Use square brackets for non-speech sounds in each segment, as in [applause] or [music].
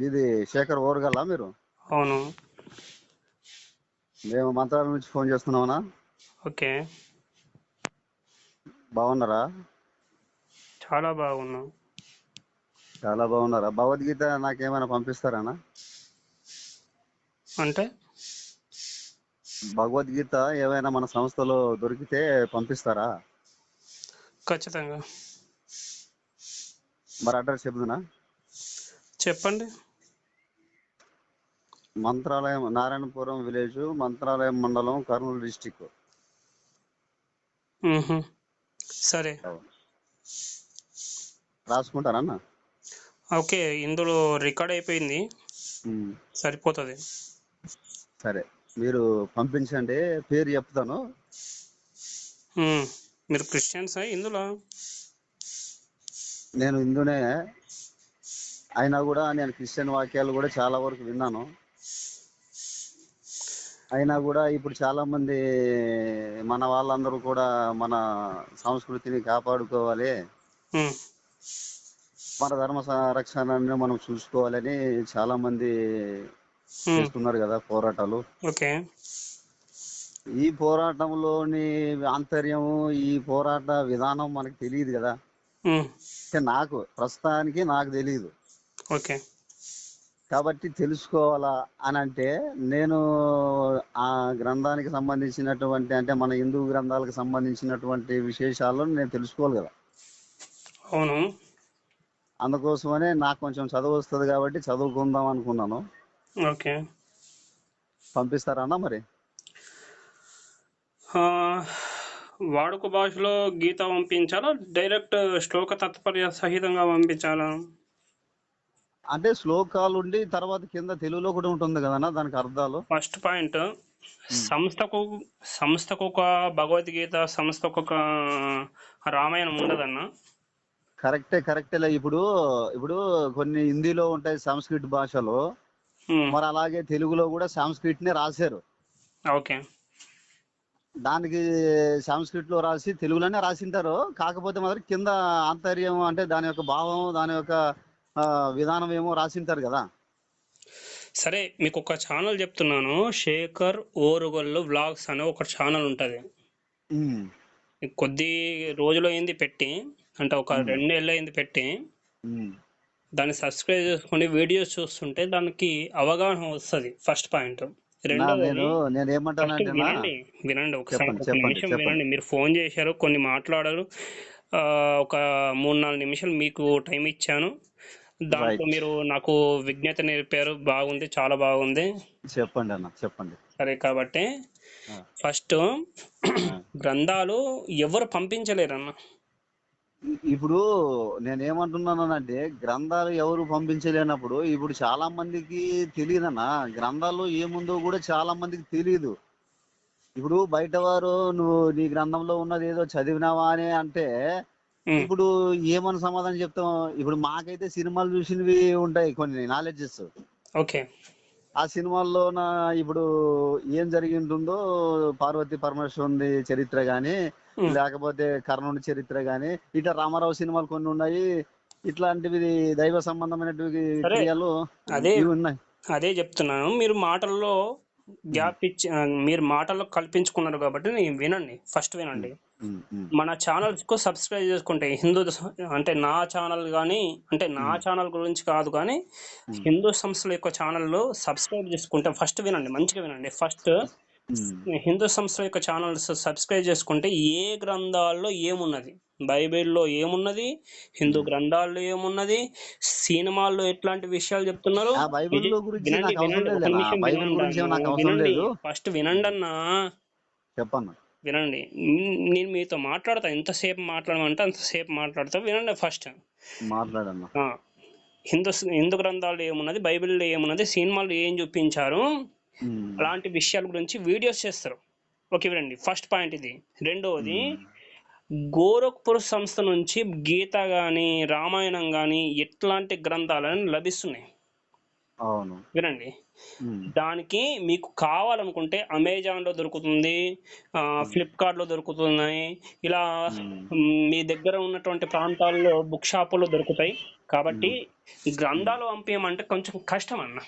ఇది శేఖర్ ఓరగల్లా మీరు? అవును. మేము మంత్రాల నుంచి ఫోన్ చేస్తున్నామన్నా ఓకే. బాగున్నారా? చాలా బాగున్నాం. చాలా బాగున్నారా? భగవద్గీత నాకేమైనా పంపిస్తారానా? అంటే? భగవద్గీత ఏమైనా మన సంస్థలో దొరికితే పంపిస్తారా? ఖచ్చితంగా. మరి అడ్రస్ చెప్తున్నా చెప్పండి. మంత్రాలయం నారాయణపురం విలేజ్ మంత్రాలయం మండలం కర్నూలు డిస్టిక్. సరే. రాసుకుంటారన్నా ఓకే ఇందులో రికార్డ్ అయిపోయింది. సరిపోతుంది. సరే మీరు పంపించండి పేరు చెప్తాను. మీరు క్రిస్టియన్సా ఇందులో నేను హిందూనే. అయినా కూడా నేను క్రిస్టియన్ వాక్యాలు కూడా చాలా వరకు విన్నాను. అయినా కూడా ఇప్పుడు చాలా మంది మన వాళ్ళందరూ కూడా మన సంస్కృతిని కాపాడుకోవాలి. మన ధర్మ సంరక్షణని మనం చూసుకోవాలని చాలా మంది. చేస్తున్నారు కదా పోరాటాలు. ఓకే. ఈ పోరాటంలోని ఆంతర్యము ఈ పోరాట విధానం మనకు తెలియదు కదా. నాకు ప్రస్తుతానికి నాకు తెలియదు ఓకే. కాబట్టి తెలుసుకోవాలా అని అంటే నేను ఆ గ్రంథానికి సంబంధించినటువంటి అంటే మన హిందూ గ్రంథాలకు సంబంధించినటువంటి విశేషాలను నేను తెలుసుకోవాలి కదా. అవును. అందుకోసమనే నాకు కొంచెం చదువు వస్తుంది కాబట్టి చదువుకుందాం అనుకున్నాను. ఓకే. పంపిస్తారన్నా మరి? వాడుక భాషలో గీత పంపించాలా? డైరెక్ట్ శ్లోక తత్పర్య సహితంగా పంపించాలా? అంటే శ్లోకాలు ఉండి తర్వాత కింద తెలుగులో కూడా ఉంటుంది కదన్నా దానికి అర్థాలు? ఫస్ట్ పాయింట్ సంస్థకు సంస్థకు ఒక భగవద్గీత సంస్థకు ఒక రామాయణం ఉండదన్న. కరెక్టే కరెక్టేలే ఇప్పుడు ఇప్పుడు కొన్ని హిందీలో ఉంటాయి సంస్కృత భాషలో. మరి అలాగే తెలుగులో కూడా సంస్కృత్ నే రాశారు. ఓకే. దానికి సంస్కృతిలో రాసి తెలుగులోనే రాసింటారు. కాకపోతే మాత్రం కింద ఆంతర్యం అంటే దాని యొక్క భావం దాని యొక్క విధానం ఏమో రాసింటారు కదా. సరే మీకు ఒక ఛానల్ చెప్తున్నాను. శేఖర్ ఓరుగల్లు వ్లాగ్స్ అనే ఒక ఛానల్ ఉంటుంది. కొద్ది రోజులు అయింది పెట్టి అంటే ఒక రెండేళ్ళు అయింది పెట్టి దాన్ని సబ్స్క్రైబ్ చేసుకుని వీడియోస్ చూస్తుంటే దానికి అవగాహన వస్తుంది ఫస్ట్ పాయింట్. వినండి వినండి ఒకసారి నిమిషం. వినండి. మీరు ఫోన్ చేశారు కొన్ని మాట్లాడారు ఒక మూడు నాలుగు నిమిషాలు మీకు టైం ఇచ్చాను. దాంట్లో. మీరు నాకు విజ్ఞత నేర్పారు. బాగుంది చాలా బాగుంది. చెప్పండి అన్న చెప్పండి. సరే కాబట్టి ఫస్ట్ గ్రంథాలు ఎవరు పంపించలేరన్న? ఇప్పుడు నేను ఏమంటున్నానంటే గ్రంథాలు ఎవరు పంపించలేనప్పుడు ఇప్పుడు చాలా మందికి తెలియదన్న. గ్రంథాలు ఏముందో కూడా చాలా మందికి తెలియదు ఇప్పుడు బయట వారు నువ్వు నీ గ్రంథంలో ఉన్నది ఏదో చదివినావా అని అంటే ఇప్పుడు ఏమని సమాధానం చెప్తాం? ఇప్పుడు మాకైతే సినిమాలు చూసినవి ఉంటాయి కొన్ని నాలెడ్జెస్ ఓకే. ఆ సినిమాల్లో నా ఇప్పుడు ఏం జరిగి ఉంటుందో పార్వతి పరమేశ్వరుని చరిత్ర గాని లేకపోతే కర్ణుని చరిత్ర గాని ఇట్లా రామారావు సినిమాలు కొన్ని ఉన్నాయి. ఇట్లాంటివి దైవ సంబంధమైనటువంటి. క్రియలు అదే ఉన్నాయి. అదే చెప్తున్నాను. మీరు మాటల్లో గ్యాప్ ఇచ్చి మీరు మాటల్లో కల్పించుకున్నారు కాబట్టి నేను వినండి. ఫస్ట్ వినండి. మన ఛానల్స్కు సబ్స్క్రైబ్ చేసుకుంటే హిందూ అంటే నా ఛానల్ కానీ అంటే నా ఛానల్ గురించి కాదు కానీ హిందూ సంస్థల యొక్క ఛానల్ సబ్స్క్రైబ్ చేసుకుంటే ఫస్ట్ వినండి మంచిగా వినండి. ఫస్ట్ హిందూ సంస్థల యొక్క ఛానల్స్ సబ్స్క్రైబ్ చేసుకుంటే ఏ గ్రంథాల్లో ఏమున్నది? బైబిల్లో ఏమున్నది? హిందూ గ్రంథాల్లో ఏమున్నది? సినిమాల్లో ఎట్లాంటి విషయాలు చెప్తున్నారు? ఫస్ట్ వినండి అన్నా చెప్పన్న. వినండి. నేను మీతో మాట్లాడతా. ఎంతసేపు మాట్లాడమంటే అంతసేపు మాట్లాడతా. వినండి ఫస్ట్. మాట్లాడన్న ఆ, హిందూ హిందూ గ్రంథాల్లో ఏమున్నది? బైబిల్లో ఏమున్నది? సినిమాలు ఏం చూపించారు? అలాంటి విషయాల గురించి వీడియోస్ చేస్తారు. ఓకే వినండి. ఫస్ట్ పాయింట్ ఇది. రెండవది గోరఖ్పూర్ సంస్థ నుంచి గీత గాని రామాయణం గాని ఎట్లాంటి గ్రంథాలను లభిస్తున్నాయి? అవును. వినండి. దానికి మీకు కావాలనుకుంటే అమెజాన్లో దొరుకుతుంది ఫ్లిప్కార్ట్లో దొరుకుతున్నాయి ఇలా మ్, దగ్గర ఉన్నటువంటి ప్రాంతాల్లో బుక్ షాపుల్లో దొరుకుతాయి. కాబట్టి గ్రంథాలు పంపించమంటే కొంచెం కష్టం అన్న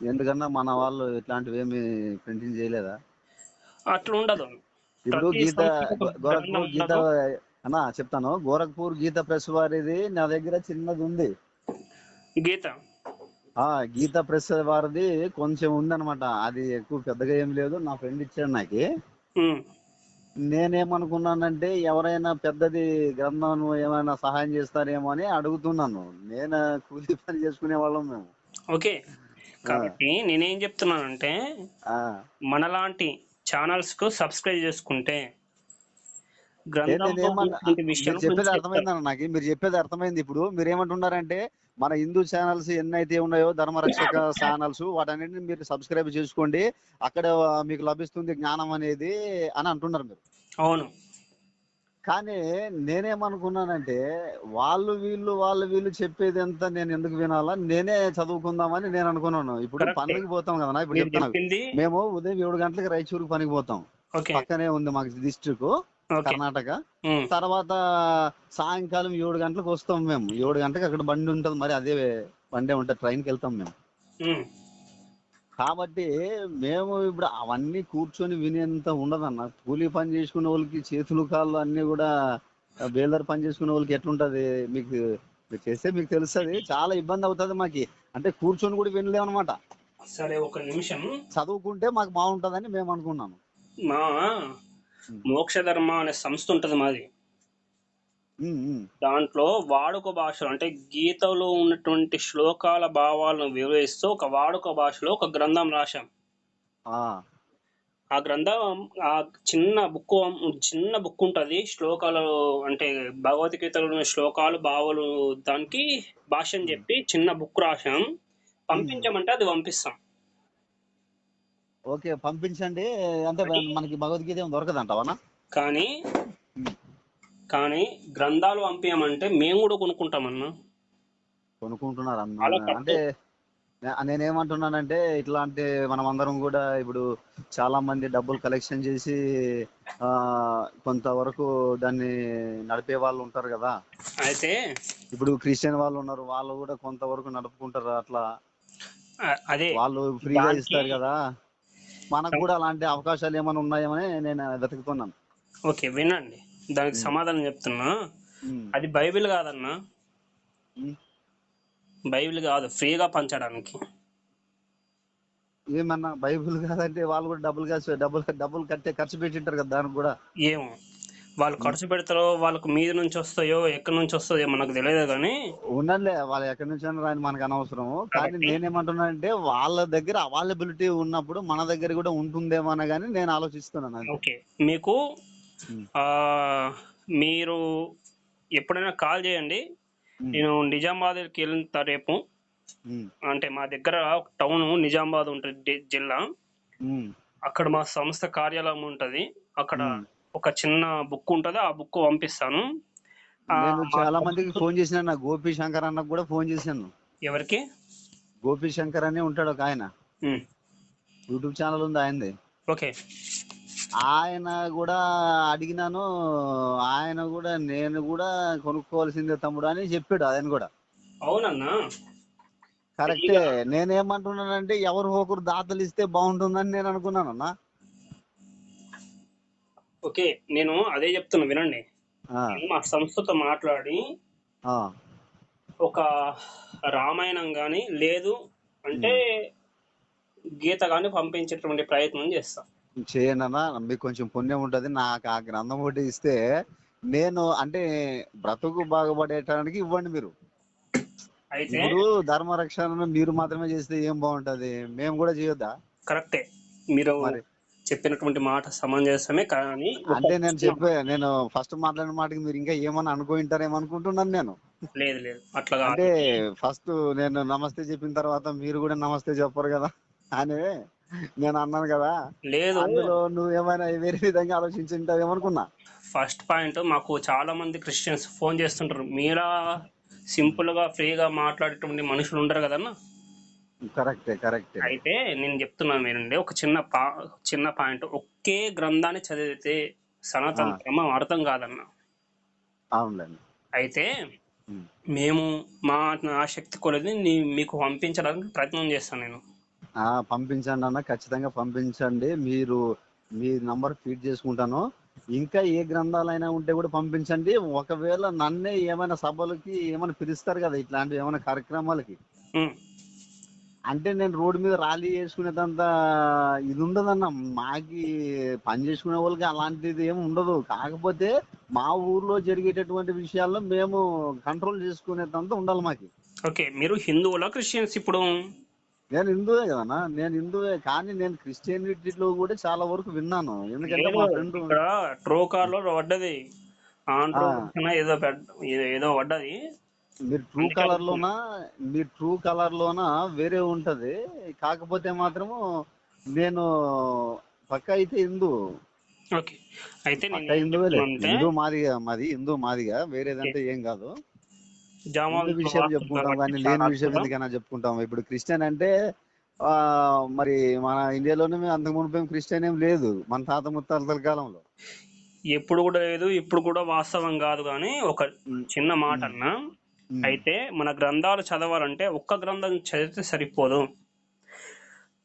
ఎందుకన్నా మన వాళ్ళు ఇట్లాంటివి ఏమి ప్రింటింగ్ చేయలేదా? అట్లా ఉండదు ఇప్పుడు గీత గోరఖ్పూర్ గీత అన్న చెప్తాను. గోరఖ్పూర్ గీత ప్రెస్ వారిది నా దగ్గర చిన్నది ఉంది గీత. ఆ గీత ప్రెస్ వారిది కొంచెం ఉందన్నమాట. అది ఎక్కువ పెద్దగా ఏం లేదు. నా ఫ్రెండ్ ఇచ్చాడు నాకు. నేనేమనుకున్నానంటే ఎవరైనా పెద్దది గ్రంథం ఏమైనా సహాయం చేస్తారేమో అని అడుగుతున్నాను. నేను కూలి పని చేసుకునే వాళ్ళం మేము. ఓకే. కాబట్టి నేనేం చెప్తున్నానంటే ఆ. మనలాంటి ఛానల్స్కు సబ్స్క్రైబ్ చేసుకుంటే గ్రంథంలో నేనేమన్నా ఉన్నటువంటి మీరు విషయాలు చెప్పేది కొంచెం అర్థమైందన్న నాకు. మీరు చెప్పేది అర్థమైంది. ఇప్పుడు మీరు ఏమంటున్నారంటే మన హిందూ ఛానల్స్ ఎన్నైతే ఉన్నాయో ధర్మరక్షక [coughs] ఛానల్స్ వాటన్నిటిని మీరు సబ్స్క్రైబ్ చేసుకోండి. అక్కడ మీకు లభిస్తుంది జ్ఞానం అనేది అని అంటున్నారు మీరు. అవును. కానీ నేనేమనుకున్నానంటే వాళ్ళు వీళ్ళు వాళ్ళు వీళ్ళు చెప్పేది ఎంత నేను ఎందుకు వినాలా? నేనే చదువుకుందామని నేను అనుకున్నాను. ఇప్పుడు. పనికి పోతాం కదా ఇప్పుడు మీరు చెప్తాను. చెప్పింది మేము ఉదయం ఏడు గంటలకు రాయచూరుకు పనికి పోతాం. పక్కనే ఉంది మాకు డిస్ట్రిక్ట్ కర్ణాటక. తర్వాత సాయంకాలం ఏడు గంటలకు వస్తాం మేము. ఏడు గంటలకు అక్కడ బండి ఉంటుంది మరి అదే బండే ఉంటుంది ట్రైన్కి వెళ్తాం మేము. కాబట్టి మేము ఇప్పుడు అవన్నీ కూర్చొని వినేంత ఉండదన్న. కూలీ పని చేసుకునే వాళ్ళకి చేతులు కాళ్ళు అన్ని కూడా బేలర్ పని చేసుకునే వాళ్ళకి ఎట్లుంటది మీకు మీరు చేస్తే మీకు తెలుస్తుంది. చాలా ఇబ్బంది అవుతుంది మాకి. అంటే కూర్చొని కూడా వినలేమన్నమాట సరే ఒక నిమిషం. చదువుకుంటే మాకు బాగుంటదని మేము అనుకున్నాను. మా మోక్ష ధర్మ అనే సంస్థ ఉంటది మాది. దాంట్లో వాడుక భాషలు అంటే గీతలో ఉన్నటువంటి శ్లోకాల భావాలను వివరిస్తూ ఒక వాడుక భాషలో ఒక గ్రంథం రాశాం. ఆ, ఆ గ్రంథం ఆ చిన్న బుక్ చిన్న బుక్ ఉంటది. శ్లోకాలు అంటే భగవద్గీతలో ఉన్న శ్లోకాలు భావాలు దానికి భాష అని చెప్పి చిన్న బుక్ రాశాం. పంపించమంటే అది పంపిస్తాం. ఓకే పంపించండి. అంటే మనకి భగవద్గీత ఏం దొరకదంటావనా కానీ కానీ గ్రంథాలు పంపించమంటే మేము కూడా కొనుక్కుంటామన్నా. కొనుక్కుంటున్నారు అన్న. అంటే నేనేమంటున్నానంటే ఇట్లాంటి మనం అందరం కూడా ఇప్పుడు చాలా మంది డబ్బులు కలెక్షన్ చేసి ఆ కొంతవరకు దాన్ని నడిపే వాళ్ళు ఉంటారు కదా. అయితే ఇప్పుడు క్రిస్టియన్ వాళ్ళు ఉన్నారు వాళ్ళు కూడా కొంతవరకు నడుపుకుంటారు అట్లా? అదే వాళ్ళు ఫ్రీగా ఇస్తారు కదా. మనకు కూడా అలాంటి అవకాశాలు ఏమైనా ఉన్నాయేమని నేను వెతుకుతున్నాను. ఓకే వినండి. దానికి సమాధానం చెప్తున్నా. అది బైబిల్ కాదన్నా. బైబిల్ కాదు ఫ్రీగా పంచడానికి. ఏమన్నా బైబిల్ కాదంటే వాళ్ళు కూడా డబ్బులు కాసి డబ్బులు డబ్బులు కట్టే ఖర్చు పెట్టింటారు కదా దానికి కూడా. ఏమో. వాళ్ళు ఖర్చు పెడతారో వాళ్ళకు మీద నుంచి వస్తాయో ఎక్కడి నుంచి వస్తాయో మనకు తెలియదు కానీ ఉన్నలే వాళ్ళు ఎక్కడి నుంచి రాని మనకు అనవసరం కానీ కాబట్టి- నేనేమంటున్నానంటే వాళ్ళ దగ్గర అవైలబిలిటీ ఉన్నప్పుడు మన దగ్గర కూడా ఉంటుందేమో అని కానీ నేను ఆలోచిస్తున్నాను. ఓకే మీకు మీరు ఎప్పుడైనా కాల్ చేయండి. నేను నిజామాబాద్కి వెళ్తా రేపు. అంటే మా దగ్గర టౌన్ నిజామాబాద్ ఉంటుంది జిల్లా. అక్కడ మా సంస్థ కార్యాలయం ఉంటది అక్కడ. ఒక చిన్న బుక్ ఉంటది ఆ బుక్ పంపిస్తాను. నేను చాలా మందికి ఫోన్ చేసిన నా గోపి శంకర్ అన్నకు కూడా ఫోన్ చేశాను. ఎవరికి? గోపి శంకర్ అని ఉంటాడు ఒక ఆయన. యూట్యూబ్ ఛానల్ ఉంది ఆయనది. ఓకే. ఆయన కూడా అడిగినాను ఆయన కూడా నేను కూడా కొనుక్కోవాల్సిందే తమ్ముడు అని చెప్పాడు ఆయన కూడా. అవునన్నా. కరెక్టే. నేనేమంటున్నానంటే ఎవరు ఒకరు దాతలు ఇస్తే బాగుంటుందని నేను అనుకున్నాను అన్న ఓకే నేను అదే చెప్తున్నా వినండి. నేను మా సంస్థతో మాట్లాడి ఆ, ఒక రామాయణం గాని లేదు అంటే గీత గాని పంపించేటువంటి ప్రయత్నం చేస్తా. చేయండి అన్న మీకు కొంచెం పుణ్యం ఉంటది. నాకు ఆ గ్రంథం ఒకటి ఇస్తే నేను అంటే బ్రతుకు బాగుపడేటానికి ఇవ్వండి మీరు. అయితే ఇప్పుడు ధర్మ రక్షణను మీరు మాత్రమే చేస్తే ఏం బాగుంటది? మేము కూడా చేయొద్దా? కరెక్టే. మీరు మరి చెప్పినటువంటి మాట సమంజసమే కానీ అంటే నేను చెప్పే నేను ఫస్ట్ మాట్లాడిన మాటకి మీరు ఇంకా ఏమన్నా అనుకుంటారేమో అనుకుంటున్నాను నేను. లేదు లేదు. అట్లా అంటే ఫస్ట్ నేను నమస్తే చెప్పిన తర్వాత మీరు కూడా నమస్తే చెప్పరు కదా. అని నేను అన్నాను కదా. లేదు. అందులో నువ్వు ఏమైనా వేరే విధంగా ఆలోచించుంటావేమో అనుకున్నా. ఫస్ట్ పాయింట్ మాకు చాలా మంది క్రిస్టియన్స్ ఫోన్ చేస్తుంటారు. మీరా సింపుల్గా ఫ్రీగా మాట్లాడేటువంటి మనుషులు ఉండరు కదన్నా? కరెక్టే కరెక్టే. అయితే నేను చెప్తున్నాను వినండి ఒక చిన్న పా చిన్న పాయింట్. ఒకే గ్రంథాన్ని చదివితే సనాతన. ధర్మం అర్థం కాదన్న. అవునులేండి. అయితే. మేము మా ఆసక్తి కొలది నీ- మీకు పంపించడానికి ప్రయత్నం చేస్తాను నేను. పంపించండి అన్న ఖచ్చితంగా పంపించండి. మీరు మీ నంబర్ ఫీడ్ చేసుకుంటాను. ఇంకా ఏ గ్రంథాలైనా ఉంటే కూడా పంపించండి. ఒకవేళ నన్నే ఏమైనా సభలకి ఏమైనా పిలుస్తారు కదా ఇట్లాంటి ఏమైనా కార్యక్రమాలకి. అంటే నేను రోడ్డు మీద ర్యాలీ చేసుకునేదంత ఇది ఉండదన్న మాకి పని చేసుకునే వాళ్ళకి అలాంటిది ఏమి ఉండదు. కాకపోతే మా ఊర్లో జరిగేటటువంటి విషయాల్లో మేము కంట్రోల్ చేసుకునేదంతా ఉండాలి మాకి. ఓకే మీరు హిందువులా క్రిస్టియన్స్ ఇప్పుడు? నేను హిందువే కదన్నా. నేను హిందువే కానీ నేను క్రిస్టియానిటీలో కూడా చాలా వరకు విన్నాను. ఎందుకంటే మా ఫ్రెండ్లో పడ్డది. ఏదో- ఏదో పడ్డది. మీరు ట్రూ కలర్ లోన? మీరు ట్రూ కలర్ లోన? వేరే ఉంటది. కాకపోతే మాత్రము నేను పక్క అయితే హిందూ. ఓకే. అయితే హిందూ మాదిగా మాది హిందూ మాదిగా వేరేదంటే ఏం కాదు. విషయం చెప్పుకుంటాం కానీ లేని విషయం ఎందుకైనా చెప్పుకుంటాం. ఇప్పుడు క్రిస్టియన్ అంటే మరి మన ఇండియాలోనే అంతకు మునుపు క్రిస్టియన్ ఏం లేదు. మన తాత ముత్తాతల కాలంలో. ఎప్పుడు కూడా లేదు ఇప్పుడు కూడా వాస్తవం కాదు కానీ ఒక చిన్న మాట అన్నా. అయితే మన గ్రంథాలు చదవాలంటే ఒక్క గ్రంథం చదివితే సరిపోదు.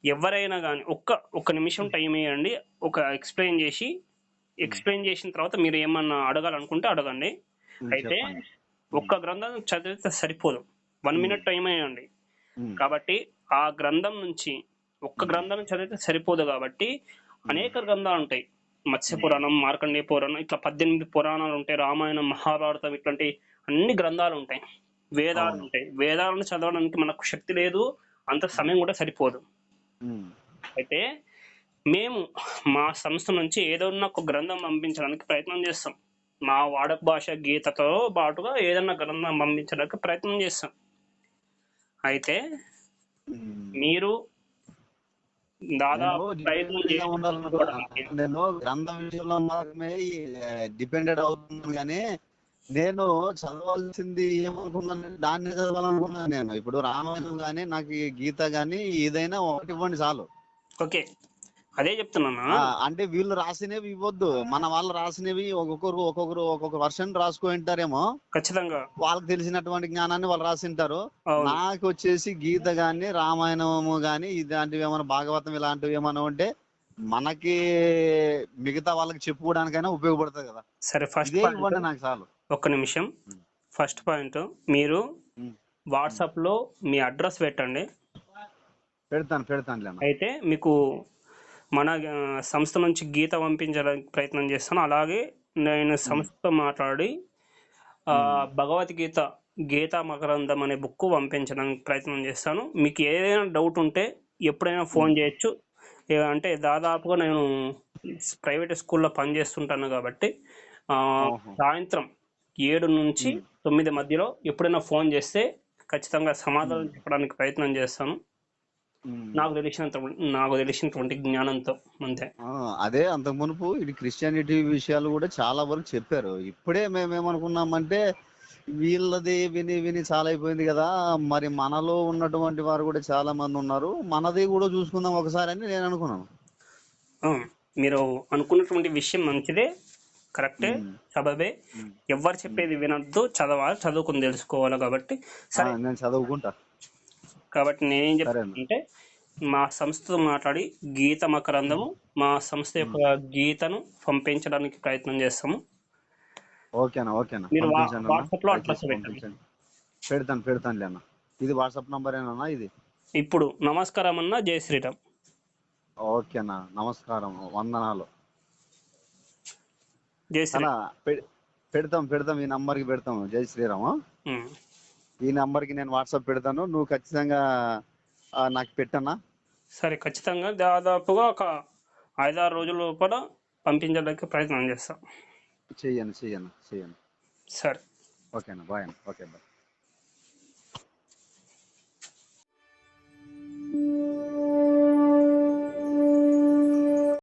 ఎవరైనా కానీ ఒక్క ఒక్క నిమిషం టైం ఇవ్వండి ఒక ఎక్స్ప్లెయిన్ చేసి ఎక్స్ప్లెయిన్ చేసిన తర్వాత మీరు ఏమన్నా అడగాలనుకుంటే అడగండి. అయితే ఒక్క గ్రంథం చదివితే సరిపోదు. వన్ మినిట్ టైం ఉమ్, కాబట్టి ఆ గ్రంథం నుంచి ఒక్క గ్రంథం చదివితే సరిపోదు కాబట్టి అనేక గ్రంథాలు ఉంటాయి. మత్స్య పురాణం మార్కండేయ పురాణం ఇట్లా పద్దెనిమిది పురాణాలు ఉంటాయి. రామాయణం మహాభారతం ఇట్లాంటి అన్ని గ్రంథాలు ఉంటాయి. వేదాలు. ఉంటాయి. వేదాలను చదవడానికి మనకు శక్తి లేదు అంత సమయం కూడా సరిపోదు. అయితే మేము మా సంస్థ నుంచి ఏదైనా ఒక గ్రంథం పంపించడానికి ప్రయత్నం చేస్తాం. మా వాడక భాష గీతతో పాటుగా ఏదైనా గ్రంథం పంపించడానికి ప్రయత్నం చేస్తాం. అయితే. మీరు దాదాపు నేను గ్రంథం విషయంలో మాత్రమే డిపెండెడ్ అవుతున్నాను కానీ నేను చదవాల్సింది ఏమనుకున్నాను దాన్ని చదవాలనుకున్నాను నేను. ఇప్పుడు రామాయణం కానీ నాకు ఈ గీత కానీ ఏదైనా ఒకటి ఇవ్వండి చాలు. ఓకే. అదే చెప్తున్నాను. అంటే వీళ్ళు రాసినవి ఇవ్వద్దు. మన వాళ్ళు రాసినవి ఒక్కొక్కరు ఒక్కొక్కరు ఒక్కొక్క వర్షన్ రాసుకుంటారేమో ఖచ్చితంగా. వాళ్ళకి తెలిసినటువంటి జ్ఞానాన్ని వాళ్ళు రాసింటారు నాకు వచ్చేసి గీత గాని రామాయణము గాని ఇలాంటివి ఏమైనా భాగవతం ఇలాంటివి ఏమైనా ఉంటే మనకి మిగతా వాళ్ళకి చెప్పుకోవడానికైనా ఉపయోగపడుతుంది కదా. సరే ఫస్ట్ ఇవ్వండి నాకు చాలు. ఒక్క నిమిషం. ఫస్ట్ పాయింట్ మీరు. వాట్సాప్లో మీ అడ్రస్ పెట్టండి. పెడతాను పెడతాను అయితే మీకు మన సంస్థ నుంచి గీత పంపించడానికి ప్రయత్నం చేస్తాను. అలాగే నేను సంస్థతో మాట్లాడి భగవద్గీత గీతా మకరందం అనే బుక్ పంపించడానికి ప్రయత్నం చేస్తాను. మీకు ఏదైనా డౌట్ ఉంటే ఎప్పుడైనా ఫోన్ చేయొచ్చు. అంటే దాదాపుగా నేను ప్రైవేట్ స్కూల్లో పనిచేస్తుంటాను కాబట్టి. సాయంత్రం ఏడు నుంచి తొమ్మిది మధ్యలో ఎప్పుడైనా ఫోన్ చేస్తే ఖచ్చితంగా సమాధానం చెప్పడానికి ప్రయత్నం చేస్తాను. నాకు తెలిసినంత నాకు తెలిసినటువంటి జ్ఞానంతో అంతే. అదే అంత మునుపు ఇది క్రిస్టియానిటీ విషయాలు కూడా చాలా వరకు చెప్పారు. ఇప్పుడే మేము ఏమనుకున్నామంటే వీళ్ళది విని విని చాలా అయిపోయింది కదా మరి మనలో ఉన్నటువంటి వారు కూడా చాలా మంది ఉన్నారు. మనది కూడా చూసుకుందాం ఒకసారి అని నేను అనుకున్నాను. మీరు అనుకున్నటువంటి విషయం మంచిదే కరెక్టే. సబబే. ఎవరు చెప్పేది వినొద్దు చదవాలి చదువుకుని తెలుసుకోవాలి కాబట్టి సరే నేను చదువుకుంటా కాబట్టి నేనేం. చెప్తానంటే మా సంస్థతో మాట్లాడి గీత మకరందము మా సంస్థ యొక్క గీతను పంపించడానికి ప్రయత్నం చేస్తాము ఓకేనా ఓకేనా మీరు అన్న. వాట్సాప్లో దయచేసి అడ్రస్ పెట్టండి. పంపించండి. పెడతాను పెడతాను లేనా ఇది వాట్సాప్ నంబర్ ఏనా ఇది ఇప్పుడు నమస్కారం అన్న జై శ్రీరామ్ ఓకేనా నమస్కారం వందనాలు అలా పెడతాం పెడతాం ఈ నంబర్కి పెడతాం. జై శ్రీరామ్. ఈ నంబర్కి నేను వాట్సాప్ పెడతాను. నువ్వు ఖచ్చితంగా నాకు పెట్టన్నా. సరే ఖచ్చితంగా దాదాపుగా ఒక ఐదారు రోజుల లోపల పంపించడానికి ప్రయత్నం చేస్తాం. చెయ్యను చెయ్యను చెయ్యను. సరే. ఓకేనా బాయ్ ఓకే బాయ్.